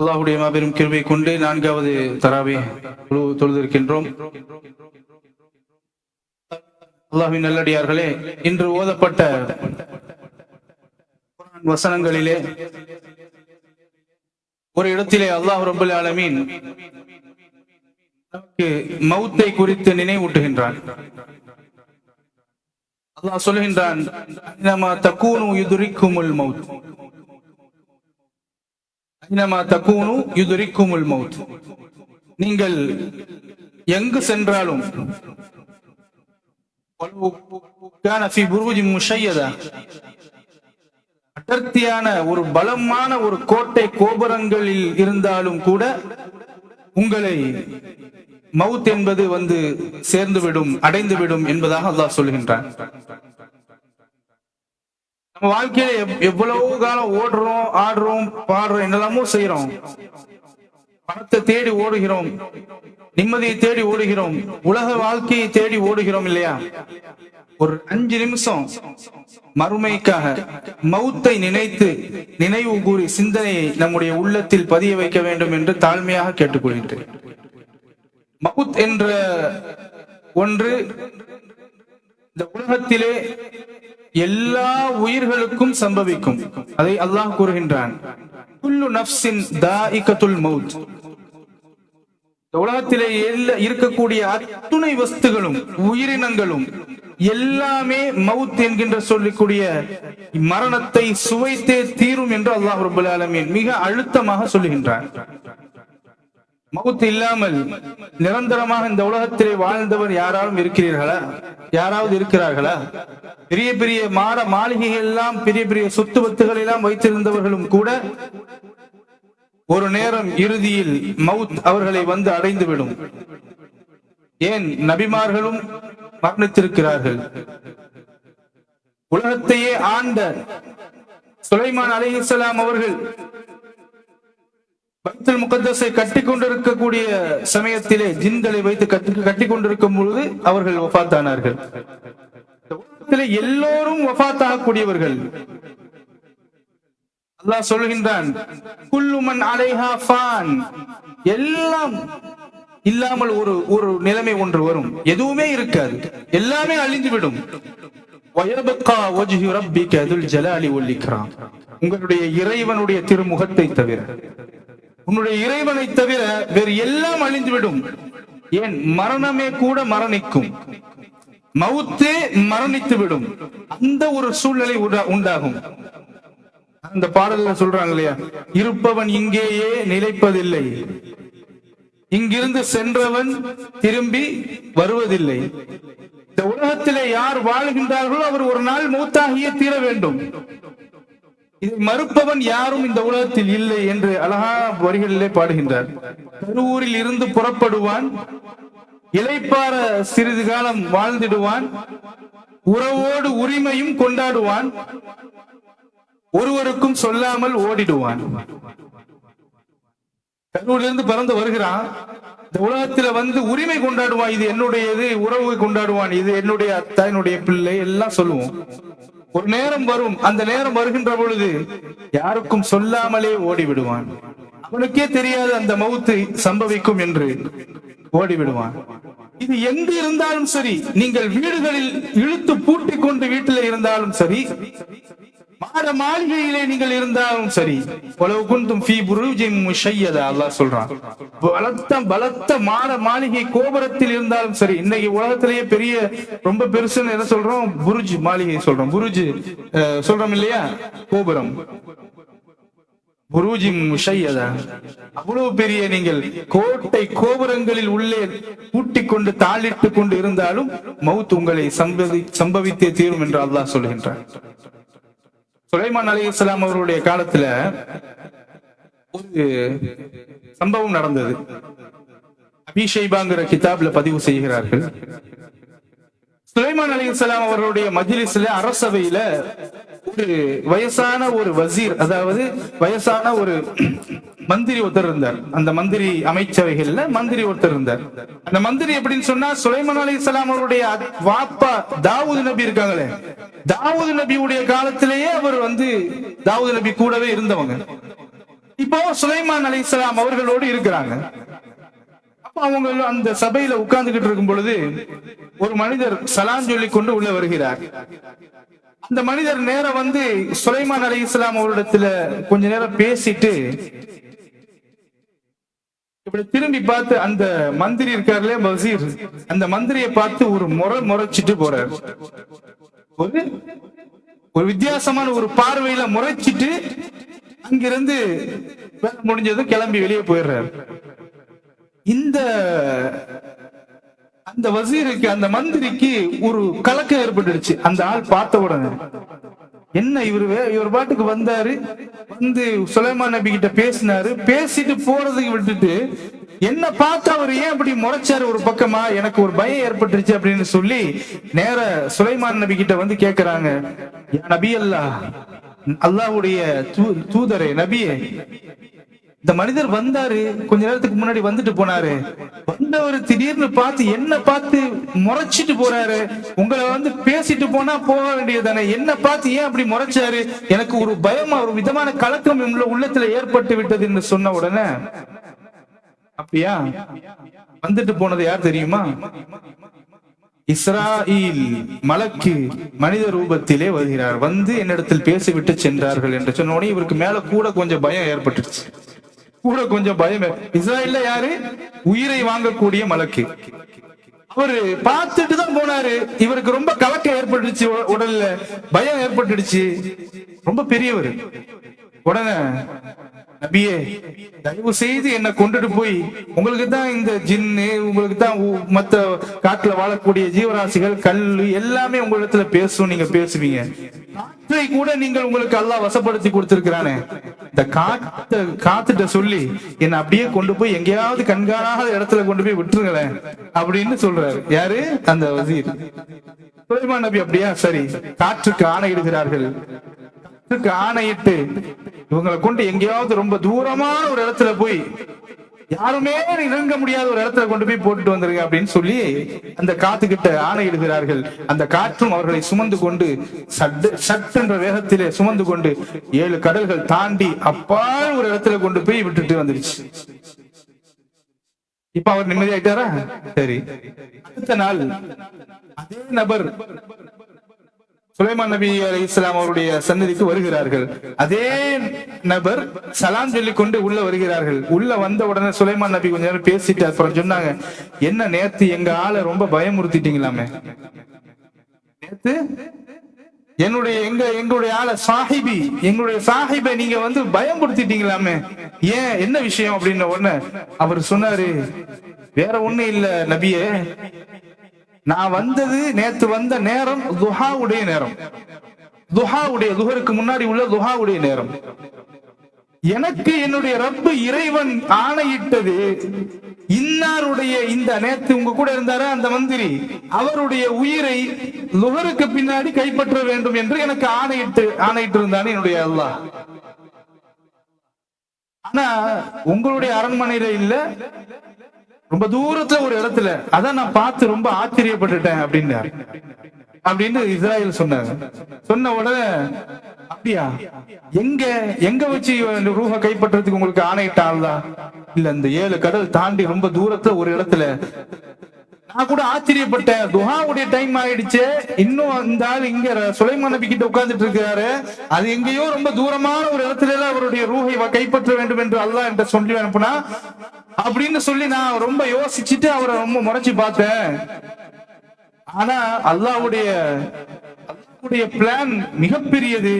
அல்லாஹுடைய மாபெரும் கிருபை கொண்டு நான்காவது தராவே தொழுதிருக்கின்றோம். அல்லாஹின் நல்லடியார்களே இன்று ஓதப்பட்ட வசனங்களிலே ஒரு இடத்திலே அல்லாஹ் ரபுல் ஆலமீன் நமக்கு மௌத்தை குறித்து நினைவூட்டுகின்றான். அல்லாஹ் சொல்கின்றான் ஐனமா தக்கூனு யுதுரிக்குமுல் மௌத் ஐனமா தக்கூனு யுதுரிக்குமுல் மவுத் நீங்கள் எங்கு சென்றாலும் அடர்த்தியான ஒரு பலமான ஒரு கோட்டை கோபுரங்களில் இருந்தாலும் கூட உங்களை மவுத் என்பது வந்து சேர்ந்துவிடும் அடைந்துவிடும் என்பதாக அல்லாஹ் சொல்கின்றான் நம்ம வாழ்க்கையில எவ்- எவ்வளவு காலம் ஓடுறோம் ஆடுறோம் பாடுறோம் என்னெல்லாமோ செய்யறோம் பணத்தை தேடி ஓடுகிறோம். நிம்மதியை தேடி ஓடுகிறோம். உலக வாழ்க்கையை தேடி ஓடுகிறோம் இல்லையா? ஒரு அஞ்சு நிமிஷம் மறுமைக்காக மௌத்தை நினைத்து நினைவு கூறி சிந்தனையை நம்முடைய உள்ளத்தில் பதிய வைக்க வேண்டும் என்று தாழ்மையாக கேட்டுக்கொள்கின்றேன். மவுத் என்ற ஒன்று இந்த உலகத்திலே எல்லா உயிர்களுக்கும் சம்பவிக்கும். அதை அல்லாஹ் கூறுகின்றான். உலகத்திலே இருக்கக்கூடிய அத்துணை வஸ்துகளும் உயிரினங்களும் எல்லாமே மவுத் என்கின்ற சொல்லக்கூடிய மரணத்தை சுவைத்தே தீரும் என்று அல்லாஹ் ரபுல் ஆலமீன் மிக அழுத்தமாக சொல்லுகின்றார் மவுத் இல்லாமல் நிரந்தரமாக இந்த உலகத்திலே வாழ்ந்தவர் யாராலும் இருக்கிறீர்களா? யாராவது இருக்கிறார்களா? பெரிய பெரிய மாட மாளிகைகள் எல்லாம் பெரிய பெரிய சொத்து வத்துகள் எல்லாம் வைத்திருந்தவர்களும் கூட ஒரு நேரம் இறுதியில் மவுத் அவர்களை வந்து அடைந்துவிடும். ஏன்? நபிமார்களும் மரணித்திருக்கிறார்கள். உலகத்தையே ஆண்ட சுலைமான் அலிஹலாம் அவர்கள் பைத்துல் முகத்தஸை கட்டி கொண்டிருக்கக்கூடிய சமயத்திலே ஜிந்தலை வைத்து கட்டி கட்டி கொண்டிருக்கும் பொழுது அவர்கள் வஃபாத்தானார்கள் இந்த உலகத்திலே எல்லோரும் வஃபாத்தாகக்கூடியவர்கள் அல்லாஹ் சொல்கின்றான் குல்லுமன் அலைஹா ஃபான். எல்லாம் இல்லாமல் ஒரு ஒரு நிலைமை ஒன்று வரும். எதுவுமே இருக்காது. எல்லாமே அழிந்து விடும் வயபக்கா வஜ்ஹு ரப்பிக துல் ஜலாலி வல் உங்களுடைய இறைவனுடைய திருமுகத்தை தவிர. உன்னுடைய இறைவனை தவிர வேறு எல்லாம் அழிந்துவிடும். ஏன்? மரணமே கூட மரணிக்கும். மவுத்தே மரணித்து விடும் அந்த ஒரு சூழ்நிலை உண்டாகும். அந்த பாடல்ல சொல்றாங்க இல்லையா? இருப்பவன் இங்கேயே நிலைப்பதில்லை. இங்கிருந்து சென்றவன் திரும்பி வருவதில்லை. இந்த உலகத்திலே யார் வாழ்கின்றார்களோ அவர் ஒரு நாள் மூத்தாகியே தீர வேண்டும். இதை மறுப்பவன் யாரும் இந்த உலகத்தில் இல்லை என்று அழகான வரிகளிலே பாடுகின்றார். கருவூரில் இருந்து புறப்படுவான் இலைப்பார சிறிது காலம் வாழ்ந்திடுவான் உறவோடு உரிமையும் கொண்டாடுவான் ஒருவருக்கும் சொல்லாமல் ஓடிடுவான். கல்லூரிலிருந்து பறந்து வருகிறான் இந்த உலகத்துல வந்து உரிமை கொண்டாடுவான் இது என்னுடையது உறவு கொண்டாடுவான் இது என்னுடைய அத்தா என்னுடைய பிள்ளை எல்லாம் சொல்லுவோம். ஒரு நேரம் வரும் அந்த நேரம் வருகின்ற பொழுது யாருக்கும் சொல்லாமலே ஓடி விடுவான் அவனுக்கே தெரியாது அந்த மவுத்து சம்பவிக்கும் என்று ஓடி விடுவான் இது எங்கு இருந்தாலும் சரி நீங்கள் வீடுகளில் இழுத்து பூட்டிக் கொண்டு வீட்டில் இருந்தாலும் சரி மாட மாளிகையிலே நீங்கள் இருந்தாலும் சரி. உலவு குந்தும் ஃபீ முஷையதா அல்லாஹ் சொல்றான். பலத்த பலத்த மாட மாளிகை கோபுரத்தில் இருந்தாலும் சரி. இன்னைக்கு உலகத்திலேயே பெரிய ரொம்ப பெருசுன்னு என்ன சொல்றோம்? புருஜ் மாளிகை சொல்றோம். புருஜ் சொல்றோம் இல்லையா? கோபுரம். புரூஜி முஷையதா. அவ்வளவு பெரிய நீங்கள் கோட்டை கோபுரங்களில் உள்ளே கூட்டிக் கொண்டு தாளிட்டு கொண்டு இருந்தாலும் மவுத் உங்களை சம்பவி சம்பவித்தே தீரும் என்று அல்லாஹ் சொல்கின்றார் சுலைமான் அலைஹிஸ்ஸலாம் அவருடைய காலத்துல ஒரு சம்பவம் நடந்தது. அபிஷேபாங்கிற கிதாப்ல பதிவு செய்கிறார்கள். சுலைமான் அலைஹிஸ்ஸலாம் அவர்களுடைய மஜிலிஸ்ல அரசவையில ஒரு வயசான ஒரு வசீர் அதாவது வயசான ஒரு மந்திரி ஒருத்தர் இருந்தார். அந்த மந்திரி அமைச்சவைகள்ல மந்திரி ஒருத்தர் இருந்தார். அந்த மந்திரி எப்படின்னு சொன்னா சுலைமான் இஸ்லாம் அவருடைய வாப்பா தாவூது நபி இருக்காங்களே தாவூது நபியுடைய காலத்திலேயே அவர் வந்து தாவூது நபி கூடவே இருந்தவங்க. இப்போ சுலைமான் அலைஹிஸ்ஸலாம் அவர்களோடு இருக்கிறாங்க. அப்ப அவங்க அந்த சபையில உட்கார்ந்துகிட்டு இருக்கும் பொழுது ஒரு மனிதர் சலான் சொல்லி கொண்டு உள்ள வருகிறார். அந்த மனிதர் நேரம் வந்து சுலைமான் அலி இஸ்லாம் அவரிடத்துல கொஞ்ச நேரம் பேசிட்டு இப்படி திரும்பி பார்த்து அந்த மந்திரி இருக்காருல்ல வசீர் அந்த மந்திரியை பார்த்து ஒரு முறை முறைச்சிட்டு போறார். ஒரு ஒரு வித்தியாசமான ஒரு பார்வையில முறைச்சிட்டு அங்கிருந்து முடிஞ்சதும் கிளம்பி வெளியே போயிடுறாரு. இந்த அந்த வசீருக்கு அந்த மந்திரிக்கு ஒரு கலக்கம் ஏற்பட்டுடுச்சு. அந்த ஆள் பார்த்த உடனே. என்ன இவரு இவர் பாட்டுக்கு வந்தாரு வந்து சுலைமான் நபி கிட்ட பேசினாரு. பேசிட்டு போறதுக்கு விட்டுட்டு என்ன பார்த்து அவர் ஏன் அப்படி முறைச்சாரு ஒரு பக்கமா? எனக்கு ஒரு பயம் ஏற்பட்டுருச்சு அப்படின்னு சொல்லி நேர சுலைமான் நபி கிட்ட வந்து கேக்குறாங்க. நபி அல்லாஹ் அல்லாஹ்வுடைய தூ- தூதரே நபியே இந்த மனிதர் வந்தாரு கொஞ்ச நேரத்துக்கு முன்னாடி வந்துட்டு போனாரு. வந்தவர் திடீர்னு பார்த்து என்ன பார்த்து முறைச்சிட்டு போறாரு. உங்களை வந்து பேசிட்டு போனா போக வேண்டியதானே என்ன பார்த்து ஏன் அப்படி முறைச்சாரு? எனக்கு ஒரு பயமா ஒரு விதமான கலக்கம் உள்ள உள்ளத்துல ஏற்பட்டு விட்டது என்று சொன்ன உடனே அப்படியா? வந்துட்டு போனது யார் தெரியுமா? இஸ்ராயில் மலக்கு மனித ரூபத்திலே வருகிறார். வந்து என்னிடத்தில் பேசிவிட்டு சென்றார்கள் என்று சொன்ன உடனே இவருக்கு மேல கூட கொஞ்சம் பயம் ஏற்பட்டுருச்சு. கூட கொஞ்சம் பயம். ஏ- இஸ்ராயல்ல யாரு? உயிரை வாங்கக்கூடிய மலக்கு. அவரு பார்த்துட்டு தான் போனாரு. இவருக்கு ரொம்ப கலக்கம் ஏற்பட்டுடுச்சு உடல்ல. பயம் ஏற்பட்டுடுச்சு. ரொம்ப பெரியவர். உடனே நபியே தயவு செய்து என்ன கொண்டுட்டு போய் உங்களுக்கு தான் இந்த ஜின்னு உங்களுக்கு தான் மத்த காட்டுல வாழக்கூடிய ஜீவராசிகள் கல்லு எல்லாமே உங்களிடத்துல பேசும் நீங்க பேசுவீங்க. காற்றை கூட நீங்கள் உங்களுக்கு அல்லாஹ் வசப்படுத்தி கொடுத்திருக்கிறானே. இந்த காத்த காத்துட்ட சொல்லி என்ன அப்படியே கொண்டு போய் எங்கேயாவது கண்காணாத இடத்துல கொண்டு போய் விட்டுருங்களேன் அப்படின்னு சொல்றாரு. யாரு? அந்த வசீர். சுலைமான் நபி அப்படியா? சரி. காற்றுக்கு ஆணையிடுகிறார்கள். காற்றுக்கு ஆணையிட்டு இவங்களை கொண்டு எங்கேயாவது ரொம்ப தூரமான ஒரு இடத்துல போய் யாருமே இறங்க முடியாத ஒரு இடத்துல கொண்டு போய் போட்டுட்டு வந்துருங்க அப்படின்னு சொல்லி அந்த காத்துக்கிட்ட ஆணையிடுகிறார்கள் அந்த காற்றும் அவர்களை சுமந்து கொண்டு சட்டு சட்டென்ற வேகத்திலே சுமந்து கொண்டு ஏழு கடல்கள் தாண்டி அப்பால் ஒரு இடத்துல கொண்டு போய் விட்டுட்டு வந்துருச்சு. இப்ப அவர் நிம்மதியாயிட்டாரா? சரி. அடுத்த நாள் அதே நபர் சுலைமான் நபி அலி இஸ்லாம் அவருடைய சன்னதிக்கு வருகிறார்கள். அதே நபர் சலாம் சொல்லி கொண்டு உள்ள வருகிறார்கள். உள்ள வந்த உடனே சுலைமான் நபி கொஞ்ச நேரம் பேசிட்டு அப்புறம் சொன்னாங்க என்ன நேத்து எங்க ஆளை ரொம்ப பயமுறுத்திட்டீங்களாமே? நேத்து என்னுடைய எங்க எங்களுடைய ஆளை சாஹிபி எங்களுடைய சாஹிபை நீங்க வந்து பயமுறுத்திட்டீங்களாமே? ஏன் என்ன விஷயம்? அப்படின்ன உடனே அவர் சொன்னாரு வேற ஒண்ணு இல்ல நபியே நான் வந்தது நேத்து வந்த நேரம் துஹாவுடைய நேரம். துஹாவுடைய துஹருக்கு முன்னாடி உள்ள துஹாவுடைய நேரம். எனக்கு என்னுடைய ரப்பு இறைவன் ஆணையிட்டது. இன்னாருடைய இந்த நேத்து உங்க கூட இருந்தாரா அந்த மந்திரி? அவருடைய உயிரை லுகருக்கு பின்னாடி கைப்பற்ற வேண்டும் என்று எனக்கு ஆணையிட்டு ஆணையிட்டு இருந்தானே என்னுடைய அல்லாஹ். ஆனா உங்களுடைய அரண்மனையில இல்ல ரொம்ப தூரத்துல ஒரு இடத்துல. அதான் நான் பார்த்து ரொம்ப ஆச்சரியப்பட்டுட்டேன் அப்படின்னாரு அப்படின்னு இஸ்ராயல் சொன்னாங்க சொன்ன உடனே அப்படியா? எங்க எங்க வச்சு இந்த ரூஹ கைப்பற்றதுக்கு உங்களுக்கு ஆணையிட்டாங்களா இல்ல இந்த ஏழு கடல் தாண்டி ரொம்ப தூரத்துல ஒரு இடத்துல. நான் கூட ஆச்சரியப்பட்டேன். துஹாவுடைய டைம் ஆயிடுச்சு. இன்னும் அந்த ஆள் இங்க சுலைமான் நபி கிட்ட உட்கார்ந்துட்டு இருக்காரு. அது எங்கேயோ ரொம்ப தூரமான ஒரு இடத்துல எல்லாம் அவருடைய ரூஹை கைப்பற்ற வேண்டும் என்று அல்லாஹ் என்று சொல்லி அனுப்புனா அப்படின்னு சொல்லி நான் ரொம்ப யோசிச்சுட்டு அவரை ரொம்ப முறைச்சு பார்த்தேன். ஆனா அல்லாஹ்வுடைய அல்லாவுடைய பிளான் மிகப்பெரியது.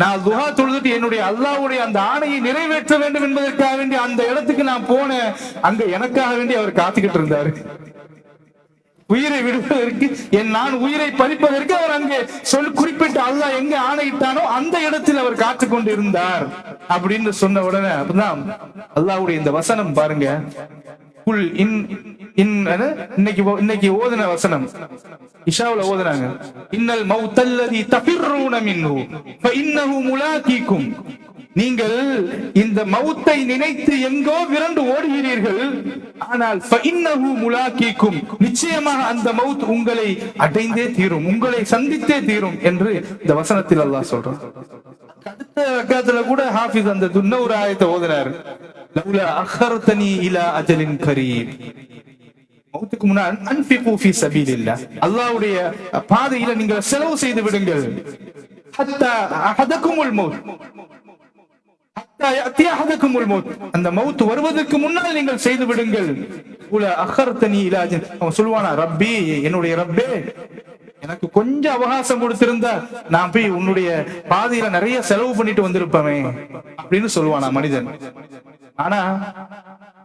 நான் துஹா தொழுதுட்டு என்னுடைய அல்லாவுடைய அந்த ஆணையை நிறைவேற்ற வேண்டும் என்பதற்காக வேண்டி அந்த இடத்துக்கு நான் போனேன். அங்க எனக்காக வேண்டி அவர் காத்துக்கிட்டு இருந்தாரு. உயிரை விடுவதற்கு என் நான் உயிரை பறிப்பதற்கு அவர் அங்கே சொல் குறிப்பிட்டு அல்லாஹ் எங்க ஆணையிட்டானோ அந்த இடத்தில் அவர் காத்து கொண்டு இருந்தார் அப்படின்னு சொன்ன உடனே அப்படிதான் அல்லாஹ்வுடைய இந்த வசனம் பாருங்க. குல் இன் இன் இன்னைக்கு ஓ- இன்னைக்கு ஓதுன வசனம். இஷாவுல ஓதுனாங்க இன்னல் மௌத்தல்லதி தஃபிர்ரூன மின்ஹு ஃபஇன்னஹு முலாகிக்கும் நீங்கள் இந்த மௌத்தை நினைத்து எங்கோ விரண்டு ஓடுகிறீர்கள். ஆனால் ஃபஇன்னஹு நிச்சயமாக அந்த மவுத் உங்களை அடைந்தே தீரும் உங்களை சந்தித்தே தீரும் என்று இந்த வசனத்தில் அல்லாஹ் சொல்றான். அடுத்த ரக்காத்துல கூட ஹாஃபிஸ் அந்த துன்னூர் ஆயத்தை ஓதுனாரு. லவ்லா அஹர்தனி இலா அஜலின் கரீம் மௌத்துக்கு முன்னால் அன்பிகு ஃபீ சபீலில்லாஹ். அல்லாஹ்வுடைய பாதையில நீங்கள் செலவு செய்து விடுங்கள். ஹத்தா அஹதகுமுல் மௌத் ஹத்தா யஅதி அஹதகுமுல் மௌத் அந்த மவுத் வருவதற்கு முன்னால் நீங்கள் செய்து விடுங்கள். உல அஹர்தனி அவன் சொல்வானா ரப்பி என்னுடைய ரப்பே எனக்கு கொஞ்சம் அவகாசம் கொடுத்திருந்தா நான் போய் உன்னுடைய பாதையில நிறைய செலவு பண்ணிட்டு வந்திருப்பேன் அப்படின்னு சொல்லுவானா மனிதன். ஆனா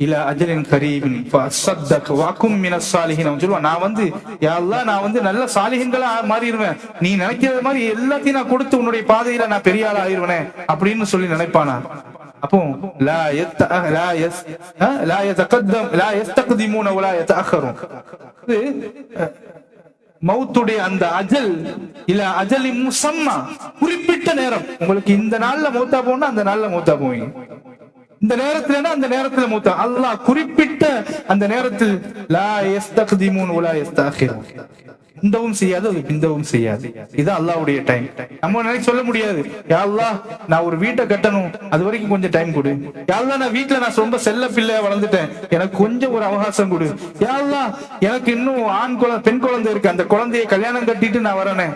இல்ல அஜலின் கரீபின் சத்தக் சொல்லுவான் நான் வந்து எல்லாம் நான் வந்து நல்ல சாலிஹின்களா மாறிடுவேன். நீ நினைக்கிற மாதிரி எல்லாத்தையும் நான் கொடுத்து உன்னுடைய பாதையில நான் பெரிய ஆள் ஆயிடுவேனே அப்படின்னு சொல்லி நினைப்பானா? அப்போ லா எத்த லா எஸ் லா எத்தகத்தம் லா எஸ்தகதிமூன உலா எத்த அகரும் மௌத்துடைய அந்த அஜல் இல்ல அஜலி முசம்மா குறிப்பிட்ட நேரம். உங்களுக்கு இந்த நாள்ல மௌத்தா போனா அந்த நாள்ல மௌத்தா போவீங்க. இந்த நேரத்துல அந்த நேரத்துல மூத்த. அல்லாஹ் குறிப்பிட்ட அந்த நேரத்தில் லா எஸ்தக்திமூன் உலா எஸ்தாகிரா இந்தவும் செய்யாது இந்தவும் செய்யாது. இது அல்லாவுடைய டைம் நம்ம நினைச்சு சொல்ல முடியாது. யாழ்லா நான் ஒரு வீட்டை கட்டணும். அது வரைக்கும் கொஞ்சம் டைம் கொடு. யாழ்லா நான் வீட்டுல நான் ரொம்ப செல்ல பிள்ளையா வளர்ந்துட்டேன். எனக்கு கொஞ்சம் ஒரு அவகாசம் கொடு. யாழ்லா எனக்கு இன்னும் ஆண் குழந்தை பெண் குழந்தை இருக்கு. அந்த குழந்தைய கல்யாணம் கட்டிட்டு நான் வரேனே.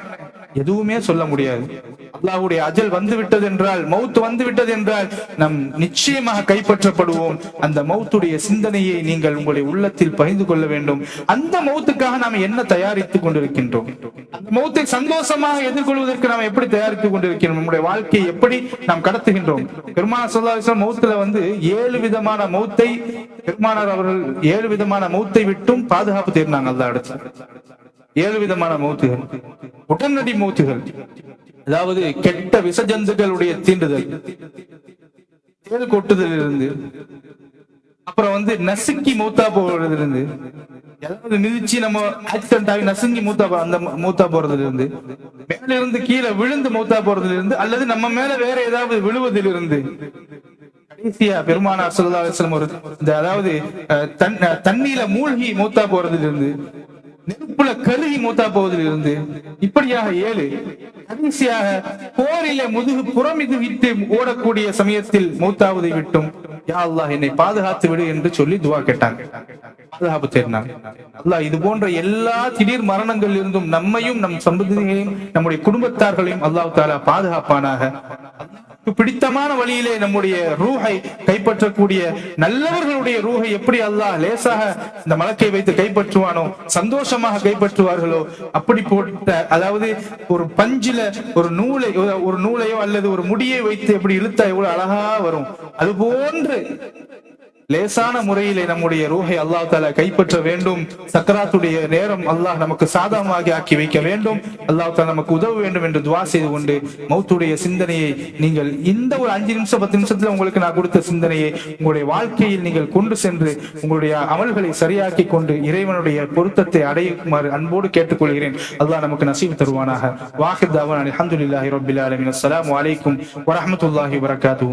எதுவுமே சொல்ல முடியாது. அல்லாஹுடைய அஜல் வந்து விட்டது என்றால் மௌத் வந்து விட்டது என்றால் நம் நிச்சயமாக கைப்பற்றப்படுவோம். அந்த மவுத்துடைய சிந்தனையை நீங்கள் உங்களுடைய உள்ளத்தில் பகிர்ந்து கொள்ள வேண்டும். அந்த மௌத்துக்காக நாம் என்ன தயாரித்துக் கொண்டிருக்கின்றோம்? அந்த மௌத்தை சந்தோஷமாக எதிர்கொள்வதற்கு நாம் எப்படி தயாரித்துக் கொண்டிருக்கிறோம்? நம்முடைய வாழ்க்கையை எப்படி நாம் கடத்துகின்றோம்? பெருமான சொல்லாசம் மௌத்துல வந்து ஏழு விதமான மௌத்தை பெருமானார் அவர்கள் ஏழு விதமான மௌத்தை விட்டும் பாதுகாப்பு தேர்ந்தாங்க அல்ல அடுத்து. ஏழு விதமான மௌத்துகள் உடனடி மௌத்துகள் அதாவது கெட்ட விசஜந்துகளுடைய தீண்டுதல் தேல் கொட்டுதல் இருந்து அப்புறம் வந்து நசுக்கி மூத்தா போறதுல இருந்து ஏதாவது மிதிச்சு நம்ம ஆக்சிடென்ட் ஆகி நசுங்கி மூத்தா அந்த மூத்தா போறதுல இருந்து மேல இருந்து கீழே விழுந்து மூத்தா போறதுல இருந்து அல்லது நம்ம மேல வேற ஏதாவது விழுவதில் இருந்து கடைசியா பெருமானார் சொல்லா ஒரு இந்த அதாவது அஹ், தன் மூழ்கி மூத்தா போறதுல இருந்து நெருப்புல கருகி மூத்தா போவதில் இருந்து. இப்படியாக ஏழு. கடைசியாக போரிலே முதுகு புறமிது விட்டு ஓடக்கூடிய சமயத்தில் மூத்தாவதை விட்டும். யா அல்லாஹ் என்னை பாதுகாத்து விடு என்று சொல்லி துவா கேட்டாங்க. பாதுகாப்பு தேடினாங்க. அல்லாஹ் இது போன்ற எல்லா திடீர் மரணங்கள் இருந்தும் நம்மையும் நம் சம்பந்திகளையும் நம்முடைய குடும்பத்தார்களையும் அல்லாஹ் தாலா பாதுகாப்பானாக. பிடித்தமான வழியிலே நம்முடைய ரூஹை கைப்பற்றக்கூடிய நல்லவர்களுடைய ரூஹை எப்படி அல்லாஹ் லேசாக இந்த மலக்கை வைத்து கைப்பற்றுவானோ சந்தோஷமாக கைப்பற்றுவார்களோ அப்படி போட்ட அதாவது ஒரு பஞ்சில ஒரு நூலை ஒரு- ஒரு நூலையோ அல்லது ஒரு முடியை வைத்து எப்படி இழுத்தா எவ்வளவு அழகா வரும். அது போன்று லேசான முறையிலே நம்முடைய ரூஹை அல்லாஹ் தாலா கைப்பற்ற வேண்டும். சக்கராத்துடைய நேரம் அல்லாஹ் நமக்கு சாதகமாக ஆக்கி வைக்க வேண்டும். அல்லாஹ் தாலா நமக்கு உதவ வேண்டும் என்று துவா செய்து கொண்டு மௌத்துடைய சிந்தனையை நீங்கள் இந்த ஒரு அஞ்சு நிமிஷம் பத்து நிமிஷத்துல உங்களுக்கு நான் கொடுத்த சிந்தனையை உங்களுடைய வாழ்க்கையில் நீங்கள் கொண்டு சென்று உங்களுடைய அமல்களை சரியாக்கி கொண்டு இறைவனுடைய பொருத்தத்தை அடையுமாறு அன்போடு கேட்டுக்கொள்கிறேன். அல்லாஹ் நமக்கு நசீவு தருவானாக. வாஹித் தாவான் அல்ஹம்துலில்லாஹி ரபில் அலமின் அஸ்லாம் அலைக்கும் வரமத்துல்லாஹி வரகாத்து